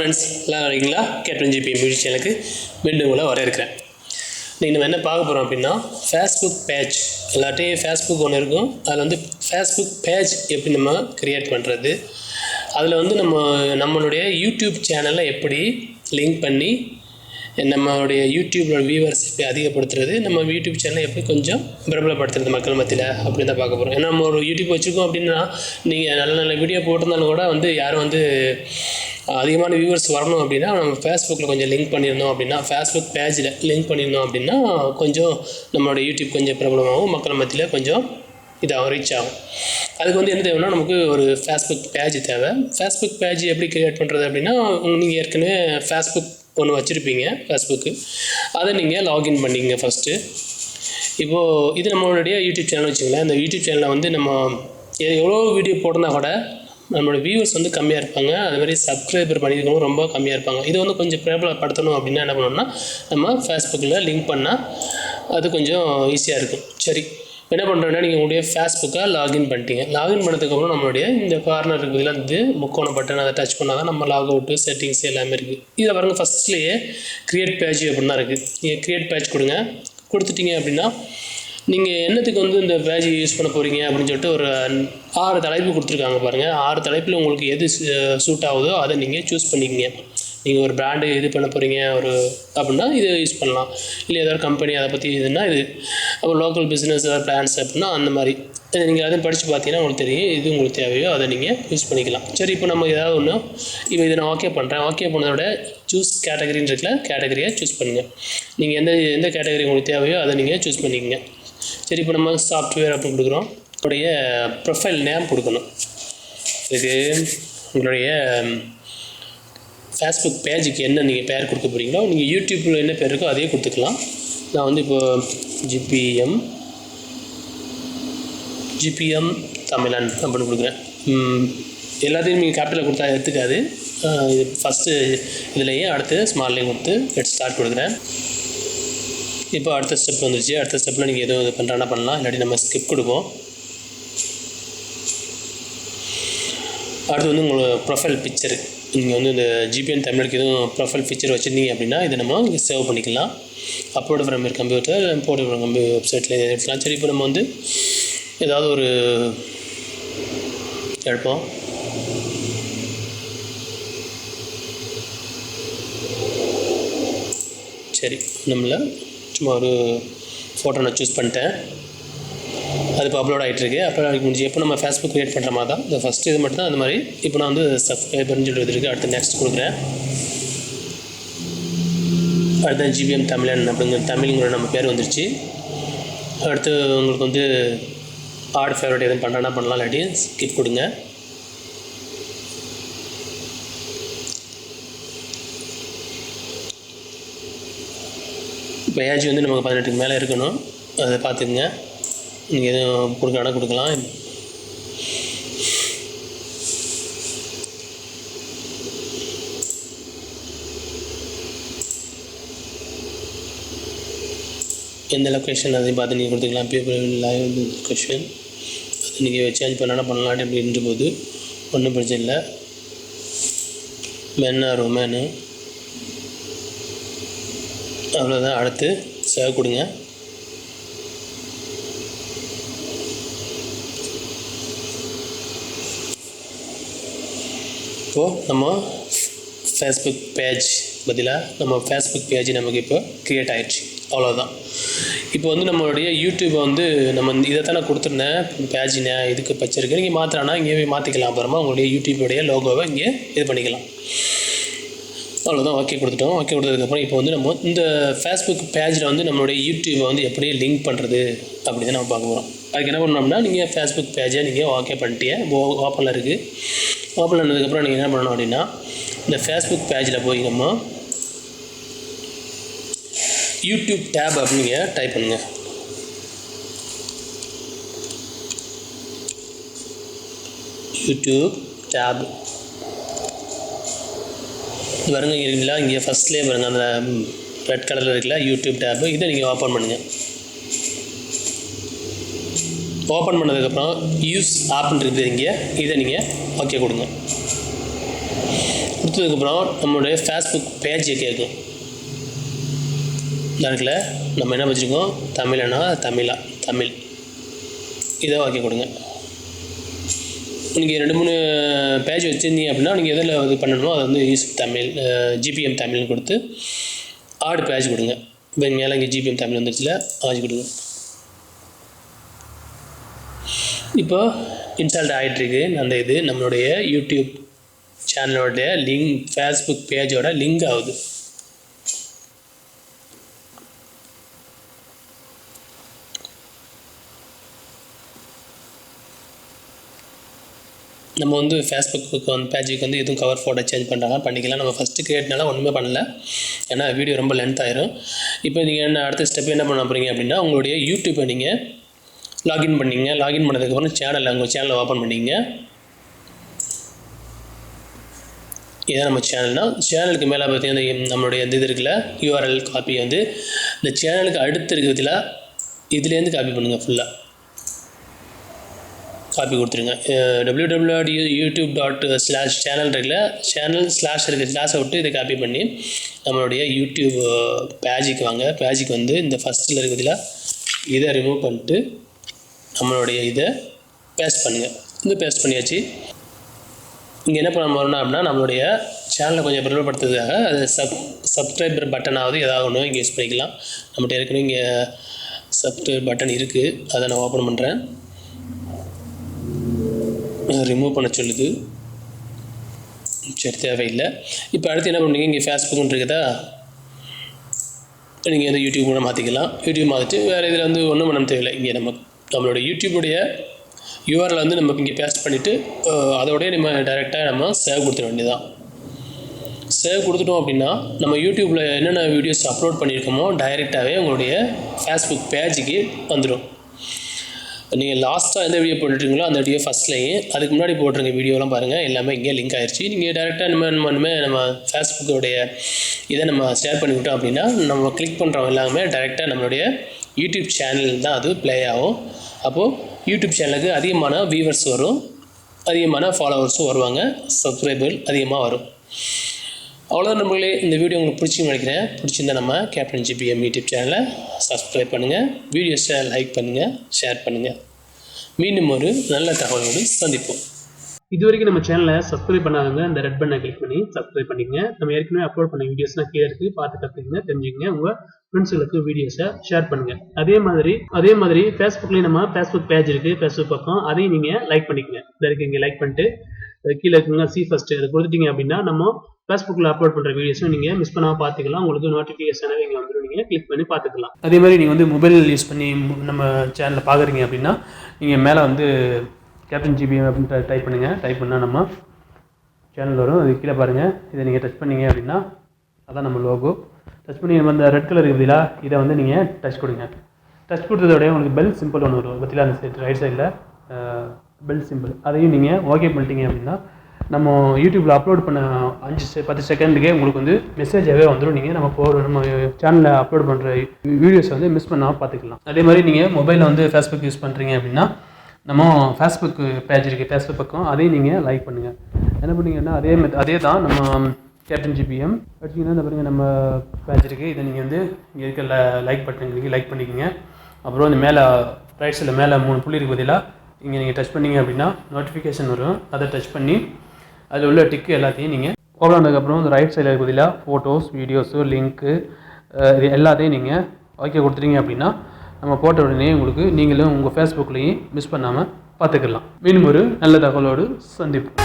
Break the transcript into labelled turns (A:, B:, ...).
A: Friends எல்லாம் இருக்கீங்களா captain GB music சேனலுக்கு மீண்டும் உங்களை வரவேற்கிறேன் நீங்கள் நம்ம என்ன பார்க்க போகிறோம் அப்படின்னா ஃபேஸ்புக் பேஜ் எல்லாட்டையும் ஃபேஸ்புக் ஒன்று இருக்கும். அதில் வந்து ஃபேஸ்புக் பேஜ் எப்படி நம்ம க்ரியேட் பண்ணுறது அதில் வந்து நம்ம நம்மளுடைய யூடியூப் சேனலை எப்படி லிங்க் பண்ணி நம்மளுடைய யூடியூப்பில் வியூவர்ஸ் எப்படி அதிகப்படுத்துறது நம்ம யூடியூப் சேனலை எப்படி கொஞ்சம் பிரபலப்படுத்துறது மக்கள் மத்தியில் அப்படின்னு தான் பார்க்க போகிறோம் ஏன்னா நம்ம ஒரு யூடியூப் வச்சுருக்கோம் அப்படின்னா நீங்கள் நல்ல நல்ல வீடியோ போட்டிருந்தாலும் கூட வந்து யாரும் வந்து அதிகமான வியூவர்ஸ் வரணும் அப்படின்னா நம்ம ஃபேஸ்புக்கில் கொஞ்சம் லிங்க் பண்ணியிருந்தோம் அப்படின்னா ஃபேஸ்புக் பேஜில் லிங்க் பண்ணியிருந்தோம் அப்படின்னா கொஞ்சம் நம்மளோட யூடியூப் கொஞ்சம் பிரபலமாகவும் மக்கள் மத்தியில் கொஞ்சம் இதாகும் ரீச் ஆகும். அதுக்கு வந்து என்ன தேவைன்னா நமக்கு ஒரு ஃபேஸ்புக் பேஜ் தேவை. ஃபேஸ்புக் பேஜ் எப்படி க்ரியேட் பண்ணுறது அப்படின்னா நீங்கள் ஏற்கனவே ஃபேஸ்புக் ஒன்று வச்சுருப்பீங்க ஃபேஸ்புக்கு அதை நீங்கள் லாகின் பண்ணிங்க ஃபஸ்ட்டு இப்போது இது நம்மளுடைய யூடியூப் சேனல் வச்சுங்களேன் இந்த யூடியூப் சேனலில் வந்து நம்ம எ- எவ்வளோ வீடியோ போட்டிருந்தா கூட நம்மளோட வியூவர்ஸ் வந்து கம்மியாக இருப்பாங்க. அது மாதிரி சப்ஸ்கிரைபர் பண்ணியிருக்கவங்க ரொம்ப கம்மியாக இருப்பாங்க. இது வந்து கொஞ்சம் பிரபலப்படுத்தணும் அப்படின்னா என்ன பண்ணணும்னா நம்ம ஃபேஸ்புக்கில் லிங்க் பண்ணால் அது கொஞ்சம் ஈஸியாக இருக்கும். சரி. என்ன பண்ணுறோன்னா நீங்கள் உங்களுடைய ஃபேஸ்புக்கை லாகின் பண்ணிட்டீங்க. லாகின் பண்ணதுக்கப்புறம் நம்மளுடைய இந்த கார்னர் இதில் வந்து முக்கோண பட்டன் அதை டச் பண்ணால் தான் நம்ம லாக் அவுட்டு செட்டிங்ஸ் எல்லாமே இருக்குது இதில் பாருங்கள் ஃபஸ்ட்லேயே க்ரியேட் பேஜ் அப்படின்னு தான் இருக்குது நீங்கள் க்ரியேட் பேஜ் கொடுங்க. கொடுத்துட்டீங்க அப்படின்னா நீங்கள் என்னத்துக்கு வந்து இந்த பேஜ் யூஸ் பண்ண போகிறீங்க அப்படின்னு சொல்லிட்டு ஒரு ஆறு தலைப்பு கொடுத்துருக்காங்க பாருங்கள் ஆறு தலைப்பில் உங்களுக்கு எது சூட் ஆகுதோ அதை நீங்கள் சூஸ் பண்ணிக்கங்க. நீங்கள் ஒரு பிராண்டு இது பண்ண போகிறீங்க ஒரு அப்படின்னா இது யூஸ் பண்ணலாம். இல்லை ஏதாவது கம்பெனி அதை பற்றி இதுன்னா இது அப்புறம் லோக்கல் பிஸ்னஸ் ஏதாவது பிளான்ஸ் அப்படின்னா அந்த மாதிரி. இதை நீங்கள் அதையும் படித்து பார்த்தீங்கன்னா உங்களுக்கு தெரியும் இது உங்களுக்கு தேவையோ அதை நீங்கள் யூஸ் பண்ணிக்கலாம். சரி இப்போ நம்ம ஏதாவது ஒன்று இப்போ இதை நான் ஓகே பண்ணுறேன் ஓகே பண்ணதோட சூஸ் கேட்டகரின்னு இருக்குல்ல கேட்டகரியை சூஸ் பண்ணுங்கள் நீங்கள் எந்த எந்த கேட்டகரி உங்களுக்கு தேவையோ அதை நீங்கள் சூஸ் பண்ணிக்கங்க. சரி இப்போ நம்ம சாஃப்ட்வேர் அப்படின்னு கொடுக்குறோம். உங்களுடைய ப்ரொஃபைல் நேம் கொடுக்கணும். இதுக்கு உங்களுடைய ஃபேஸ்புக் பேஜுக்கு என்ன நீங்கள் பேர் கொடுக்க போகிறீங்களோ நீங்கள் யூடியூப்பில் என்ன பேர் இருக்கோ அதே கொடுத்துக்கலாம். நான் வந்து இப்போ ஜிபிஎம் ஜிபிஎம் தமிழன் அப்படின்னு கொடுக்குறேன். எல்லாத்தையும் நீங்கள் கேபிட்டலில் கொடுத்தா எடுத்துக்காது. இது ஃபஸ்ட்டு இதுலேயே அடுத்து ஸ்மால்லையும் கொடுத்து ஹெட் ஸ்டார்ட் கொடுக்குறேன். இப்போ அடுத்த ஸ்டெப் வந்துருச்சு. அடுத்த ஸ்டெப்பில் நீங்கள் எதுவும் இது பண்ணுறானா பண்ணலாம். இல்லாட்டி நம்ம ஸ்கிப் கொடுப்போம். அடுத்து வந்து உங்களோட ப்ரொஃபைல் பிக்சரு நீங்கள் வந்து இந்த ஜிபிஎன் தமிழுக்கு எதுவும் ப்ரொஃபைல் பிக்சர் வச்சுருந்தீங்க அப்படின்னா இதை நம்ம இங்கே சேவ் பண்ணிக்கலாம். அப்லோட் ஃப்ரம் your கம்ப்யூட்டர் போட்டு ஃப்ரம் கம்ப்யூ வெப்சைட்டில் எடுக்கலாம் சரி இப்போ நம்ம வந்து ஏதாவது ஒரு எடுப்போம். சரி நம்மளை சும்மா ஒரு ஃபோட்டோ நான் சூஸ் பண்ணிட்டேன். அது இப்போ அப்லோட் ஆகிட்டு இருக்கு அப்லோட் ஆகி முடிஞ்சு எப்போ நம்ம ஃபேஸ்புக் க்ரியேட் பண்ணுற மாதிரி தான். இந்த ஃபஸ்ட்டு இது மட்டும் தான் அந்த மாதிரி இப்போ நான் வந்து சப்ஸ்கிரைபர்னு சொல்லிட்டு இருக்கு. அடுத்து நெக்ஸ்ட் கொடுக்குறேன். அடுத்து ஜிபிஎம் தமிழன் அப்படிங்கிற தமிழ்ங்கிற நம்ம பேர் வந்துருச்சு. அடுத்து உங்களுக்கு வந்து ஆட் ஃபேவரட் எதுவும் பண்ணுறேன்னா பண்ணலாம் இல்லாட்டி ஸ்கிப் கொடுங்க. இப்போ ஏஜ் வந்து நமக்கு பதினெட்டுக்கு மேலே இருக்கணும். அதை பார்த்துக்குங்க. நீங்கள் எதுவும் கொடுக்கணும் கொடுக்கலாம். எந்த லொக்கேஷன் அதையும் பார்த்து நீங்கள் கொடுத்துக்கலாம். பீப்புள் லைவ் லொக்கேஷன் அது நீங்கள் சேஞ்ச் பண்ணலாம். பண்ணலாம் அப்படின்ற போது ஒன்றும் பிரச்சனை இல்லை. மென்னா ரொமேனு அவ்வளோதான் அடுத்து சேவ் கொடுங்க. இப்போது நம்ம ஃபேஸ்புக் பேஜ் பதிலாக நம்ம ஃபேஸ்புக் பேஜ் நமக்கு இப்போ க்ரியேட் ஆகிடுச்சு அவ்வளோதான் இப்போ வந்து நம்மளுடைய யூடியூப்பை வந்து நம்ம இதை தானே கொடுத்துருந்தேன். பேஜினை இதுக்கு பச்சிருக்கு நீங்கள் மாற்றினா இங்கே போய் மாற்றிக்கலாம் அப்புறமா உங்களுடைய யூடியூபுடைய லோகோவை இங்கே இது பண்ணிக்கலாம். அவ்வளோதான் ஓகே கொடுத்துட்டோம். ஓகே கொடுத்ததுக்கப்புறம் இப்போ வந்து நம்ம இந்த ஃபேஸ்புக் பேஜில் வந்து நம்மளுடைய யூடியூப்பை வந்து எப்படி லிங்க் பண்ணுறது அப்படி தான் நம்ம பார்க்க போகிறோம் அதுக்கு என்ன பண்ணோம்னா நீங்கள் ஃபேஸ்புக் பேஜை நீங்கள் ஓகே பண்ணிட்டீங்க. ஓப்பனில் இருக்குது ஓப்பன் பண்ணதுக்கப்புறம் நீங்கள் என்ன பண்ணணும் அப்படின்னா இந்த ஃபேஸ்புக் பேஜில் போய் நம்ம யூடியூப் டேப் அப்படின்னு நீங்கள் டைப் பண்ணுங்கள் யூடியூப் டேப் வருங்க பாருங்க இங்கே ஃபஸ்ட்லேயே பாருங்க அந்த ரெட் கலரில் இருக்குல்ல யூடியூப் டேப்பு இதை நீங்கள் ஓப்பன் பண்ணுங்கள் ஓப்பன் பண்ணதுக்கப்புறம் யூஸ் ஆப்னு இருக்குது இங்கே. இதை நீங்கள் ஓகே கொடுங்க. கொடுத்ததுக்கப்புறம் நம்மளுடைய ஃபேஸ்புக் பேஜை கேட்கும் இருக்குல்ல? நம்ம என்ன வச்சுருக்கோம்? தமிழனா தமிழா தமிழ். இதை ஓகே கொடுங்க. நீங்கள் ரெண்டு மூணு பேஜ் வச்சுருந்தீங்க அப்படின்னா நீங்கள் எதில் இது பண்ணணுமோ அதை வந்து யூஸ் தமிழ் ஜிபிஎம் தமிழ்னு கொடுத்து ஆடு பேஜ் கொடுங்க. இப்போ மேலே இங்கே ஜிபிஎம் தமிழ் வந்துருச்சுல ஆஜ் கொடுங்க. இப்போ இன்ஸ்டால்ட் ஆகிட்டுருக்கு அந்த இது நம்மளுடைய யூடியூப் சேனலோடைய லிங்க் ஃபேஸ்புக் பேஜோட லிங்க் ஆகுது. நம்ம வந்து ஃபேஸ்புக்கு வந்து பேஜுக்கு வந்து எதுவும் கவர் ஃபோட்டோ சேஞ்ச் பண்ணுறாங்க பண்ணிக்கலாம். நம்ம ஃபஸ்ட்டு கிரியேட்னால ஒன்றுமே பண்ணல. ஏன்னா வீடியோ ரொம்ப லென்த் ஆயிரும் இப்போ நீங்கள் என்ன அடுத்த ஸ்டெப் என்ன பண்ண போகிறீங்க அப்படின்னா உங்களுடைய யூடியூப்பை நீங்கள் லாகின் பண்ணீங்க. லாகின் பண்ணதுக்கப்புறம் சேனலில் உங்கள் சேனலை ஓப்பன் பண்ணிங்க. இதான் நம்ம சேனல்னா சேனலுக்கு மேலே பார்த்தீங்கன்னா நம்மளுடைய இந்த இது இருக்குல்ல யூஆர்எல் காப்பி வந்து இந்த சேனலுக்கு அடுத்து இருக்கிறதுல இதுலேருந்து காப்பி பண்ணுங்கள் ஃபுல்லாக காப்பி கொடுத்துருங்க. W W dot u YouTube dot slash channel இருக்குல்ல சேனல் ஸ்லாஷ் இருக்க ஸ்லாஷை விட்டு இதை காப்பி பண்ணி நம்மளுடைய யூடியூப் பேஜுக்கு வாங்க. பேஜுக்கு வந்து இந்த ஃபஸ்ட்டில் இருக்கிறதுல இதை ரிமூவ் பண்ணிட்டு நம்மளுடைய இதை பேஸ்ட் பண்ணுங்கள் இந்த பேஸ்ட் பண்ணியாச்சு. இங்கே என்ன பண்ண போகிறோம்னா அப்படின்னா நம்மளுடைய சேனலை கொஞ்சம் பிரபலப்படுத்துறதுக்காக அது சப் சப்ஸ்கிரைபர் பட்டனாவது ஏதாவது ஒன்று இங்கே யூஸ் பண்ணிக்கலாம். நம்மகிட்ட ஏற்கனவே இங்கே சப்ஸ்கிரைப் பட்டன் இருக்குது அதை நான் ஓப்பன் பண்ணுறேன் ரிமூவ் பண்ண சொல்லுது. சரி தேவையில்லை. இப்போ அடுத்து என்ன பண்ணுறீங்க இங்கே ஃபேஸ்புக்னு இருக்குதா? நீங்கள் வந்து யூடியூப் கூட மாற்றிக்கலாம் யூடியூப் மாற்றிட்டு வேறு இதில் வந்து ஒன்றும் பண்ண தேவையில்லை. இங்கே நம்ம நம்மளோட யூடியூபுடைய யூஆரில் வந்து நமக்கு இங்கே பேஸ்ட் பண்ணிவிட்டு அதோடய நம்ம டைரெக்டாக நம்ம சேவ் கொடுத்துட வேண்டியதான் சேவ் கொடுத்துட்டோம் அப்படின்னா நம்ம யூடியூப்பில் என்னென்ன வீடியோஸ் அப்லோட் பண்ணியிருக்கோமோ டைரெக்டாகவே உங்களுடைய ஃபேஸ்புக் பேஜுக்கு வந்துடும் நீங்கள் லாஸ்ட்டாக எந்த வீடியோ போட்டுருக்கீங்களோ அந்த வீடியோ ஃபஸ்ட்லேயே அதுக்கு முன்னாடி போட்டிருங்க வீடியோலாம் பாருங்கள் எல்லாமே இங்கே லிங்க் ஆயிடுச்சு நீங்கள் டேரெக்டாக நம்ம நம்ம நம்ம ஃபேஸ்புக்கோடைய இதை நம்ம ஷேர் பண்ணிவிட்டோம் அப்படின்னா நம்ம கிளிக் பண்ணுறவங்க எல்லாமே டேரெக்டாக நம்மளுடைய யூடியூப் சேனல் தான் அது ப்ளே ஆகும். அப்போது யூடியூப் சேனலுக்கு அதிகமான வியூவர்ஸ் வரும். அதிகமான ஃபாலோவர்ஸும் வருவாங்க. சப்ஸ்கிரைபர் அதிகமாக வரும். அவ்வளோதான் நம்மளே இந்த வீடியோ உங்களுக்கு பிடிச்சின்னு நினைக்கிறேன். பிடிச்சிருந்தா நம்ம கேப்டன் ஜிபிஎம் யூடியூப் சேனலை சப்ஸ்கிரைப் பண்ணுங்கள் வீடியோஸை லைக் பண்ணுங்கள் ஷேர் பண்ணுங்கள் மீண்டும் ஒரு நல்ல தகவலோடு சந்திப்போம்.
B: இது வரைக்கும் நம்ம சேனலை சப்ஸ்கிரைப் பண்ணாதவங்க இந்த ரெட் பண்ணை கிளிக் பண்ணி சப்ஸ்கிரைப் பண்ணிங்க நம்ம ஏற்கனவே அப்லோட் பண்ண வீடியோஸ்லாம் கீழே இருக்கு. பார்த்து கற்றுக்குங்க தெரிஞ்சுக்கங்க. உங்கள் ஃப்ரெண்ட்ஸுகளுக்கு வீடியோஸை ஷேர் பண்ணுங்க. அதே மாதிரி அதே மாதிரி ஃபேஸ்புக்லேயும் நம்ம ஃபேஸ்புக் பேஜ் இருக்குது ஃபேஸ்புக் பக்கம் அதையும் நீங்கள் லைக் பண்ணிக்கங்க. இந்த இருக்கு இங்கே லைக் பண்ணிட்டு கீழே இருக்குங்க சி ஃபர்ஸ்ட் அதை கொடுத்துட்டீங்க அப்படின்னா நம்ம ஃபேஸ்புக்கில் அப்லோட் பண்ணுற வீடியோஸும் நீங்கள் மிஸ் பண்ணாமல் பார்த்துக்கலாம். உங்களுக்கு நோட்டிஃபிகேஷனாக இங்கே வந்துடும் நீங்கள் கிளிக் பண்ணி பார்த்துக்கலாம்.
C: அதே மாதிரி நீங்கள் வந்து மொபைல் யூஸ் பண்ணி நம்ம சேனலில் பார்க்குறீங்க அப்படின்னா நீங்கள் மேலே வந்து கேப்டன் ஜிபி அப்படின்னு டைப் பண்ணுங்கள் டைப் பண்ணால் நம்ம சேனல் வரும். அது கீழே பாருங்கள் இதை நீங்கள் டச் பண்ணீங்க அப்படின்னா அதான் நம்ம லோகோ டச் பண்ணி நம்ம அந்த ரெட் கலர் இருக்குதுல இதை வந்து நீங்கள் டச் கொடுங்க. டச் கொடுத்ததோடய உங்களுக்கு பெல் சிம்பிள் ஒன்று வரும். பார்த்தீங்களா அந்த சைடு ரைட் சைடில் பெல் சிம்பிள் அதையும் நீங்கள் ஓகே பண்ணிட்டீங்க அப்படின்னா நம்ம யூடியூப்பில் அப்லோட் பண்ண அஞ்சு செ- பத்து செகண்டுக்கே உங்களுக்கு வந்து மெசேஜாகவே வந்துடும் நீங்கள் நம்ம போகிற நம்ம சேனலில் அப்லோட் பண்ணுற வீடியோஸை வந்து மிஸ் பண்ணாமல் பார்த்துக்கலாம் அதே மாதிரி நீங்கள் மொபைலில் வந்து ஃபேஸ்புக் யூஸ் பண்ணுறீங்க அப்படின்னா நம்ம ஃபேஸ்புக் பேஜ் இருக்குது ஃபேஸ்புக் பக்கம் அதையும் நீங்கள் லைக் பண்ணுங்கள் என்ன பண்ணீங்கன்னா அதே மெத் அதே தான் நம்ம கேப்டன் ஜிபிஎம் படிச்சிங்கன்னா இந்த பாருங்கள் நம்ம பேஜ் இருக்குது இதை நீங்கள் வந்து இங்கே இருக்க லைக் பட்டன் நீங்கள் லைக் பண்ணிக்கோங்க. அப்புறம் இந்த மேலே ரைட் சைடில் மேலே மூணு புள்ளி இருக்கு பதிலாக இங்கே நீங்கள் டச் பண்ணீங்க அப்படின்னா நோட்டிஃபிகேஷன் வரும். அதை டச் பண்ணி அதில் உள்ள டிக்கு எல்லாத்தையும் நீங்கள் ஓப்பன் ஆனதுக்கப்புறம் இந்த ரைட் சைடில் பதிலாக ஃபோட்டோஸ் வீடியோஸு லிங்க்கு இது எல்லாத்தையும் நீங்கள் ஓகே கொடுத்துட்டீங்க அப்படின்னா நம்ம போட்ட உடனே உங்களுக்கு நீங்களும் உங்கள் ஃபேஸ்புக்லேயும் மிஸ் பண்ணாமல் பார்த்துக்கலாம். மீண்டும் ஒரு நல்ல தகவலோடு சந்திப்போம்.